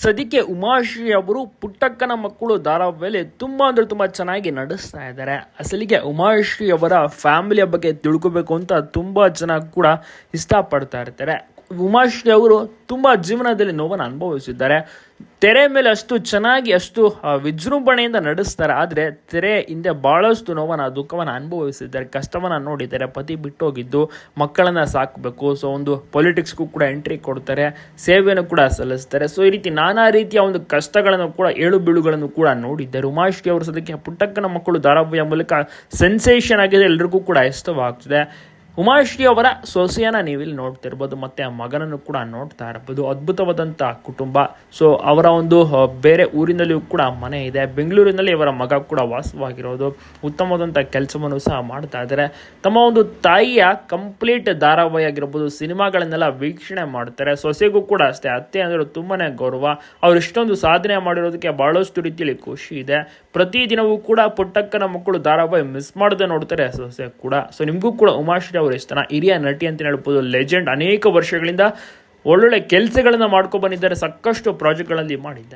ಸದ್ಯಕ್ಕೆ ಉಮಾಶ್ರೀ ಅವರು ಪುಟ್ಟಕ್ಕನ ಮಕ್ಕಳು ಧಾರಾವಾಹಿಯಲ್ಲಿ ತುಂಬ ಅಂದ್ರೆ ತುಂಬಾ ಚೆನ್ನಾಗಿ ನಡೆಸ್ತಾ ಇದ್ದಾರೆ. ಅಸಲಿಗೆ ಉಮಾಶ್ರೀ ಅವರ ಫ್ಯಾಮಿಲಿಯ ಬಗ್ಗೆ ತಿಳ್ಕೊಬೇಕು ಅಂತ ತುಂಬಾ ಜನ ಕೂಡ ಇಷ್ಟಪಡ್ತಾ ಇರ್ತಾರೆ. ಉಮಾಶ್ರೀ ಅವರು ತುಂಬ ಜೀವನದಲ್ಲಿ ನೋವನ್ನು ಅನುಭವಿಸಿದ್ದಾರೆ. ತೆರೆ ಮೇಲೆ ಅಷ್ಟು ಚೆನ್ನಾಗಿ ಅಷ್ಟು ವಿಜೃಂಭಣೆಯಿಂದ ನಡೆಸ್ತಾರೆ. ಆದರೆ ತೆರೆ ಹಿಂದೆ ಭಾಳಷ್ಟು ನೋವನ್ನು, ದುಃಖವನ್ನು ಅನುಭವಿಸಿದ್ದಾರೆ. ಕಷ್ಟವನ್ನು ನೋಡಿದ್ದಾರೆ. ಪತಿ ಬಿಟ್ಟೋಗಿದ್ದು ಮಕ್ಕಳನ್ನು ಸಾಕಬೇಕು. ಸೊ ಒಂದು ಪೊಲಿಟಿಕ್ಸ್ಗೂ ಕೂಡ ಎಂಟ್ರಿ ಕೊಡ್ತಾರೆ. ಸೇವೆಯನ್ನು ಕೂಡ ಸಲ್ಲಿಸ್ತಾರೆ. ಸೊ ಈ ರೀತಿ ನಾನಾ ರೀತಿಯ ಒಂದು ಕಷ್ಟಗಳನ್ನು ಕೂಡ, ಏಳು ಬೀಳುಗಳನ್ನು ಕೂಡ ನೋಡಿದ್ದಾರೆ. ಉಮಾಶ್ರೀ ಅವರು ಸದ್ಯಕ್ಕೆ ಪುಟ್ಟಕ್ಕನ ಮಕ್ಕಳು ಧಾರಾವಾಹಿಯ ಮೂಲಕ ಸೆನ್ಸೇಷನ್ ಆಗಿದೆ ಎಲ್ರಿಗೂ ಕೂಡ ಇಷ್ಟವಾಗ್ತಿದೆ. ಉಮಾಶ್ರೀ ಅವರ ಸೊಸೆಯನ್ನ ನೀವಿಲ್ಲಿ ನೋಡ್ತಿರ್ಬೋದು, ಮತ್ತೆ ಆ ಮಗನನ್ನು ಕೂಡ ನೋಡ್ತಾ ಇರ್ಬೋದು. ಅದ್ಭುತವಾದಂಥ ಕುಟುಂಬ. ಸೊ ಅವರ ಒಂದು ಬೇರೆ ಊರಿನಲ್ಲಿಯೂ ಕೂಡ ಮನೆ ಇದೆ. ಬೆಂಗಳೂರಿನಲ್ಲಿ ಇವರ ಮಗ ಕೂಡ ವಾಸವಾಗಿರೋದು. ಉತ್ತಮವಾದಂಥ ಕೆಲಸವನ್ನು ಸಹ ಮಾಡ್ತಾ ಇದ್ದಾರೆ. ತಮ್ಮ ಒಂದು ತಾಯಿಯ ಕಂಪ್ಲೀಟ್ ಧಾರಾವಾಹಿ ಆಗಿರ್ಬೋದು, ಸಿನಿಮಾಗಳನ್ನೆಲ್ಲ ವೀಕ್ಷಣೆ ಮಾಡ್ತಾರೆ. ಸೊಸೆಗೂ ಕೂಡ ಅಷ್ಟೇ, ಅತ್ತೆ ಅಂದರೆ ತುಂಬಾನೇ ಗೌರವ. ಅವ್ರು ಇಷ್ಟೊಂದು ಸಾಧನೆ ಮಾಡಿರೋದಕ್ಕೆ ಬಹಳಷ್ಟು ರೀತಿಯಲ್ಲಿ ಖುಷಿ ಇದೆ. ಪ್ರತಿದಿನವೂ ಕೂಡ ಪುಟ್ಟಕ್ಕನ ಮಕ್ಕಳು ಧಾರಾವಾಹಿ ಮಿಸ್ ಮಾಡದೆ ನೋಡ್ತಾರೆ ಸೊಸೆ ಕೂಡ. ಸೊ ನಿಮಗೂ ಕೂಡ ಉಮಾಶ್ರೀ ಅವರು ಇಷ್ಟನ ಹಿರಿಯ ನಟಿ ಅಂತ ಹೇಳ್ಬೋದು ಲೆಜೆಂಡ್ ಅನೇಕ ವರ್ಷಗಳಿಂದ ಒಳ್ಳೊಳ್ಳೆ ಕೆಲಸಗಳನ್ನ ಮಾಡ್ಕೊ ಬಂದಿದ್ದಾರೆ, ಸಾಕಷ್ಟು ಪ್ರಾಜೆಕ್ಟ್ಗಳಲ್ಲಿ ಮಾಡಿದ್ದಾರೆ.